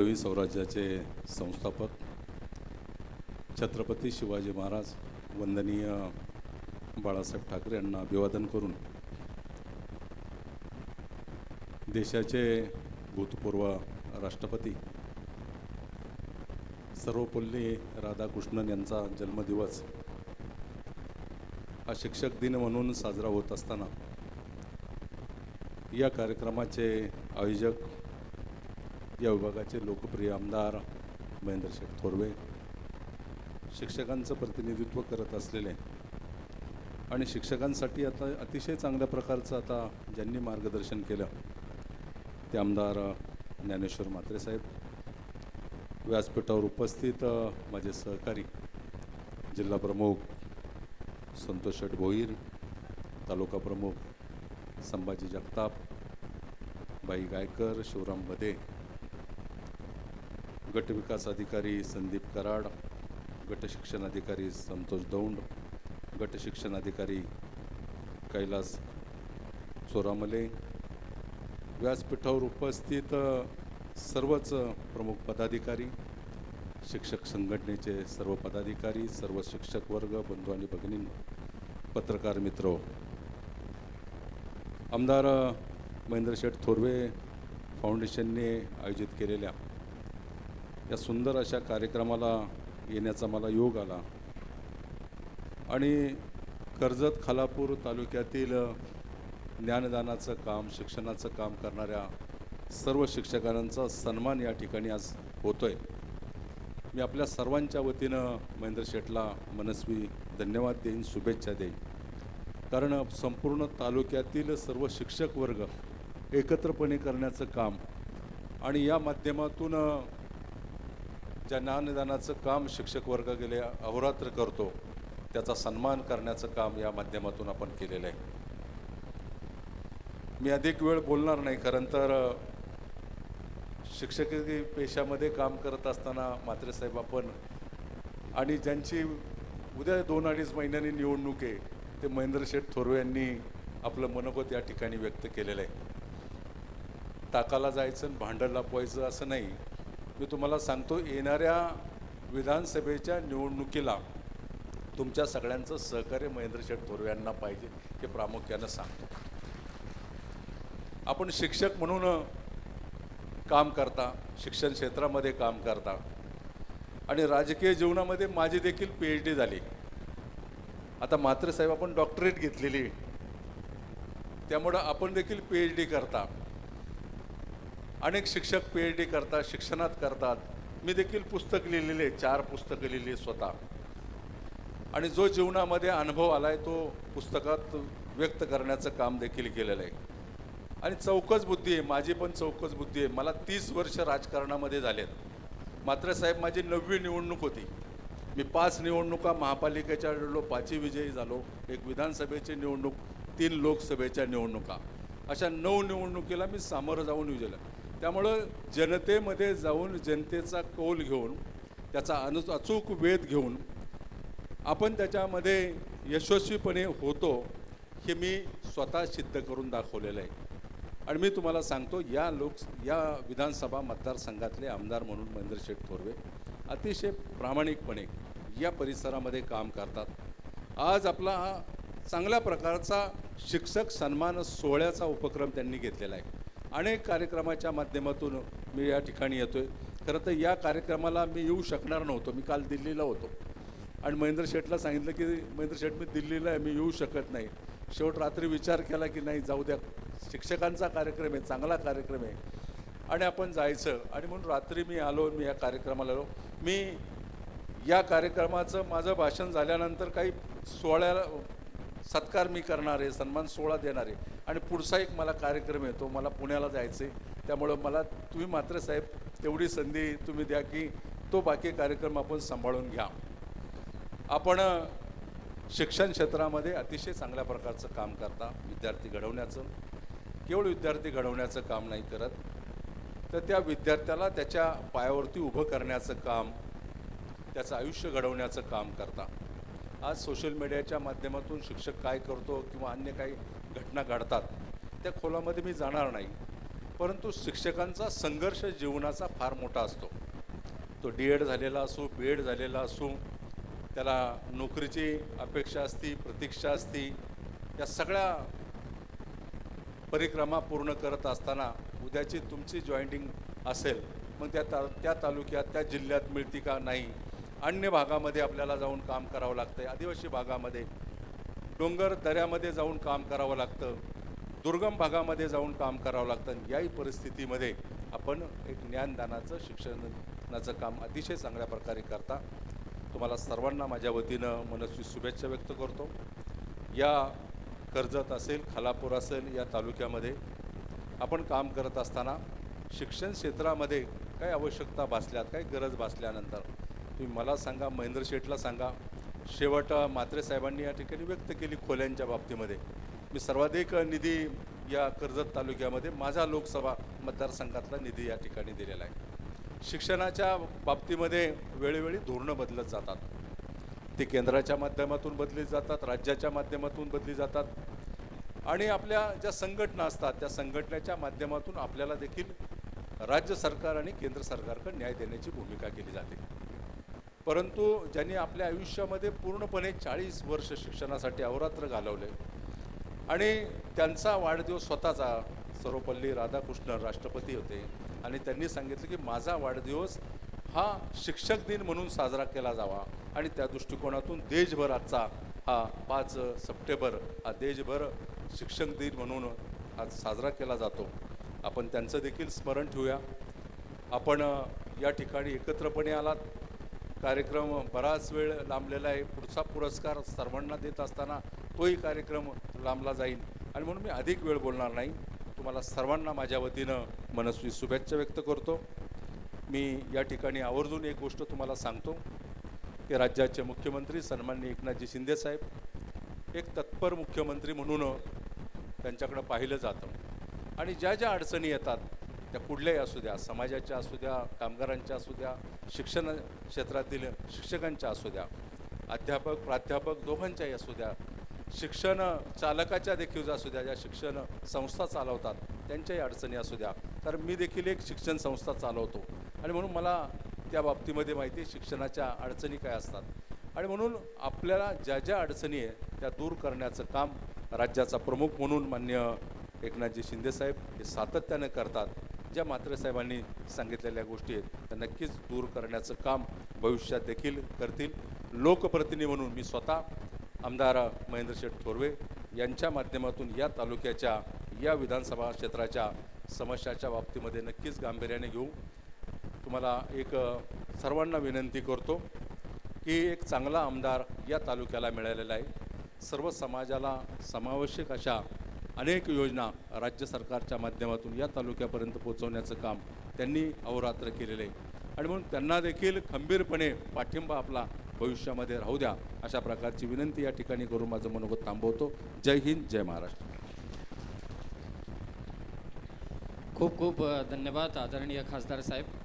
कवी स्वराज्याचे संस्थापक छत्रपती शिवाजी महाराज वंदनीय बाळासाहेब ठाकरे यांना अभिवादन करून देशाचे भूतपूर्व राष्ट्रपती सर्वपल्ली राधाकृष्णन यांचा जन्मदिवस हा शिक्षक दिन म्हणून साजरा होत असताना या कार्यक्रमाचे आयोजक या विभागाचे लोकप्रिय आमदार महेंद्रशेठ थोरवे शिक्षकांचं प्रतिनिधित्व करत असलेले आणि शिक्षकांसाठी आता अतिशय चांगल्या प्रकारचं आता ज्यांनी मार्गदर्शन केलं ते आमदार ज्ञानेश्वर म्हात्रे साहेब. व्यासपीठावर उपस्थित माझे सहकारी जिल्हा प्रमुख संतोष शेठ भोईर तालुका प्रमुख संभाजी जगताप बाई गायकर शिवराम बदे गटविकास अधिकारी संदीप कराड गट शिक्षण अधिकारी संतोष दौंड गट शिक्षण अधिकारी कैलास चोरामले. व्यासपीठावर उपस्थित सर्वच प्रमुख पदाधिकारी शिक्षक संघटनेचे सर्व पदाधिकारी सर्व शिक्षक वर्ग बंधू आणि भगिनी पत्रकार मित्र. आमदार महेंद्र शेठ थोरवे फाउंडेशनने आयोजित केलेल्या या सुंदर अशा कार्यक्रमाला येण्याचा मला योग आला. आणि कर्जत खालापूर तालुक्यातील ज्ञानदानाचं काम शिक्षणाचं काम करणाऱ्या सर्व शिक्षकांचा सन्मान या ठिकाणी आज होतो आहे मी आपल्या सर्वांच्या वतीनं महेंद्र शेटला मनस्वी धन्यवाद देईन शुभेच्छा देईन. कारण संपूर्ण तालुक्यातील सर्व शिक्षक वर्ग एकत्रपणे करण्याचं काम आणि या माध्यमातून ज्या ज्ञानदानाचं काम शिक्षक वर्ग गेले अहोरात्र करतो त्याचा सन्मान करण्याचं काम या माध्यमातून आपण केलेलं आहे. मी अधिक वेळ बोलणार नाही कारण तर शिक्षकी पेशामध्ये काम करत असताना मात्रेसाहेब आपण आणि ज्यांची उद्या दोन अडीच महिन्यांनी निवडणूक आहे ते महेंद्र शेठ थोरवे यांनी आपलं मनोगत या ठिकाणी व्यक्त केलेलं आहे. ताकाला जायचं आणि भांडण लपवायचं असं नाही मी तुम्हाला सांगतो येणाऱ्या विधानसभेच्या निवडणुकीला तुमच्या सगळ्यांचं सहकार्य महेंद्र शेठ थोरवे यांना पाहिजे हे प्रामुख्यानं सांगतो. आपण शिक्षक म्हणून काम करता शिक्षण क्षेत्रामध्ये काम करता आणि राजकीय जीवनामध्ये माझी देखील पी एच डी झाली. आता मात्र साहेब आपण डॉक्टरेट घेतलेली. त्यामुळं आपण देखील पी एच डी करता. अनेक शिक्षक पी एच डी करतात शिक्षणात करतात. मी देखील पुस्तक लिहिलेले चार पुस्तकं लिहिली स्वतः. आणि जो जीवनामध्ये अनुभव आला आहे तो पुस्तकात व्यक्त करण्याचं काम देखील केलेलं आहे. आणि चौकस बुद्धी आहे माझी पण चौकस बुद्धी आहे. मला तीस वर्ष राजकारणामध्ये झालेत. मात्र साहेब माझी नववी निवडणूक होती. मी पाच निवडणुका महापालिकेच्या लढलो पाचही विजयी झालो. एक विधानसभेची निवडणूक तीन लोकसभेच्या निवडणुका. अशा नऊ निवडणुकीला मी सामोरं जाऊन विजयला त्यामुळं जनतेमध्ये जाऊन जनतेचा कौल घेऊन त्याचा अनु अचूक वेध घेऊन आपण त्याच्यामध्ये यशस्वीपणे होतो हे मी स्वतः सिद्ध करून दाखवलेलं आहे. आणि मी तुम्हाला सांगतो या लोक या विधानसभा मतदारसंघातले आमदार म्हणून महेंद्र शेठ थोरवे अतिशय प्रामाणिकपणे या परिसरामध्ये काम करतात. आज आपला हा चांगल्या प्रकारचा शिक्षक सन्मान सोहळ्याचा उपक्रम त्यांनी घेतलेला आहे. अनेक कार्यक्रमाच्या माध्यमातून मी या ठिकाणी येतोय. खरं तर या कार्यक्रमाला मी येऊ शकणार नव्हतो. मी काल दिल्लीला होतो. आणि महेंद्र शेठला सांगितलं की महेंद्र शेठ मी दिल्लीला आहे. मी येऊ शकत नाही. शेवट रात्री विचार केला की नाही जाऊ द्या. शिक्षकांचा कार्यक्रम आहे. चांगला कार्यक्रम आहे. आणि आपण जायचं. आणि म्हणून रात्री मी आलो मी या कार्यक्रमाला आलो. मी या कार्यक्रमाचं माझं भाषण झाल्यानंतर काही सोहळ्याला सत्कार मी करणार आहे सन्मान सोहळा देणार. आहे आणि पुढचा एक मला कार्यक्रम येतो मला पुण्याला जायचं आहे त्यामुळं मला तुम्ही मात्र साहेब तेवढी संधी तुम्ही द्या की तो बाकी कार्यक्रम आपण सांभाळून घ्या. आपण शिक्षण क्षेत्रामध्ये अतिशय चांगल्या प्रकारचं काम करता विद्यार्थी घडवण्याचं. केवळ विद्यार्थी घडवण्याचं काम नाही करत तर त्या विद्यार्थ्याला त्याच्या पायावरती उभं करण्याचं काम त्याचं आयुष्य घडवण्याचं काम करता. आज सोशल मीडियाच्या माध्यमातून शिक्षक काय करतो किंवा अन्य काही घटना घडतात त्या खोलामध्ये मी जाणार नाही. परंतु शिक्षकांचा संघर्ष जीवनाचा फार मोठा असतो. तो डी एड झालेला असो बी एड झालेला असो त्याला नोकरीची अपेक्षा असती प्रतीक्षा असती या सगळ्या परिक्रमा पूर्ण करत असताना उद्याची तुमची जॉईंटिंग असेल मग त्या ता त्या तालुक्यात त्या जिल्ह्यात मिळती का नाही अन्य भागामध्ये आपल्याला जाऊन काम करावं लागतं आदिवासी भागामध्ये डोंगर दऱ्यामध्ये जाऊन काम करावं लागतं. दुर्गम भागामध्ये जाऊन काम करावं लागतं. याही परिस्थितीमध्ये आपण एक ज्ञानदानाचं शिक्षणाचं काम अतिशय चांगल्या प्रकारे करता. तुम्हाला सर्वांना माझ्या वतीनं मनस्वी शुभेच्छा व्यक्त करतो. या कर्जत असेल खालापूर असेल या तालुक्यामध्ये आपण काम करत असताना शिक्षण क्षेत्रामध्ये काही आवश्यकता भासल्यात काही गरज भासल्यानंतर तुम्ही मला सांगा महेंद्र शेठला सांगा. शेवट म्हात्रे साहेबांनी या ठिकाणी व्यक्त केली खोल्यांच्या बाबतीमध्ये. मी सर्वाधिक निधी या कर्जत तालुक्यामध्ये माझा लोकसभा मतदारसंघातला निधी या ठिकाणी दिलेला आहे. शिक्षणाच्या बाबतीमध्ये वेळोवेळी धोरणं बदलत जातात. ते केंद्राच्या माध्यमातून बदली जातात राज्याच्या माध्यमातून बदली जातात. आणि आपल्या ज्या संघटना असतात त्या संघटनेच्या माध्यमातून आपल्याला देखील राज्य सरकार आणि केंद्र सरकारकडे न्याय देण्याची भूमिका केली जाते. परंतु ज्यांनी आपल्या आयुष्यामध्ये पूर्णपणे चाळीस वर्ष शिक्षणासाठी अहोरात्र घालवले आणि त्यांचा वाढदिवस स्वतःचा सर्वपल्ली राधाकृष्ण राष्ट्रपती होते आणि त्यांनी सांगितलं की माझा वाढदिवस हा शिक्षक दिन म्हणून साजरा केला जावा आणि त्या दृष्टिकोनातून देशभर आजचा हा पाच सप्टेंबर हा देशभर शिक्षक दिन म्हणून आज साजरा केला जातो. आपण त्यांचं देखील स्मरण ठेवूया. आपण या ठिकाणी एकत्रपणे आलात. कार्यक्रम बराच वेळ लांबलेला आहे. पुढचा पुरस्कार सर्वांना देत असताना तोही कार्यक्रम लांबला जाईल आणि म्हणून मी अधिक वेळ बोलणार नाही. तुम्हाला सर्वांना माझ्या वतीनं मनस्वी शुभेच्छा व्यक्त करतो. मी या ठिकाणी आवर्जून एक गोष्ट तुम्हाला सांगतो की राज्याचे मुख्यमंत्री सन्माननीय एकनाथजी शिंदेसाहेब एक तत्पर मुख्यमंत्री म्हणून त्यांच्याकडं पाहिलं जातं. आणि ज्या ज्या अडचणी येतात त्या कुठल्याही असू द्या समाजाच्या असू द्या कामगारांच्या असू द्या शिक्षण क्षेत्रातील शिक्षकांच्या असू द्या अध्यापक प्राध्यापक दोघांच्याही असू द्या शिक्षण चालकाच्या देखील असू द्या ज्या शिक्षण संस्था चालवतात त्यांच्याही अडचणी असू द्या. कारण मी देखील एक शिक्षण संस्था चालवतो. आणि म्हणून मला त्या बाबतीमध्ये माहिती आहे शिक्षणाच्या अडचणी काय असतात. आणि म्हणून आपल्याला ज्या ज्या अडचणी आहे त्या दूर करण्याचं काम राज्याचा प्रमुख म्हणून मान्य एकनाथजी शिंदेसाहेब हे सातत्यानं करतात. ज्या म्हात्रे साहेबांनी सांगितलेल्या गोष्टी आहेत त्या नक्कीच दूर करण्याचं काम भविष्यात देखील करतील. लोकप्रतिनिधी म्हणून मी स्वतः आमदार महेंद्र शेठ थोरवे यांच्या माध्यमातून या तालुक्याच्या या विधानसभा क्षेत्राच्या समस्याच्या बाबतीमध्ये नक्कीच गांभीर्याने घेऊ तुम्हाला एक सर्वांना विनंती करतो की एक चांगला आमदार या तालुक्याला मिळालेला आहे. सर्व समाजाला समावेशक अशा अनेक योजना राज्य सरकारच्या माध्यमातून या तालुक्यापर्यंत पोहोचवण्याचं काम त्यांनी अहोरात्र केलेलं आहे. आणि म्हणून त्यांना देखील खंबीरपणे पाठिंबा आपला भविष्यामध्ये राहू द्या अशा प्रकारची विनंती या ठिकाणी करून माझं मनोगत थांबवतो. जय हिंद जय महाराष्ट्र. खूप खूप धन्यवाद आदरणीय खासदार साहेब.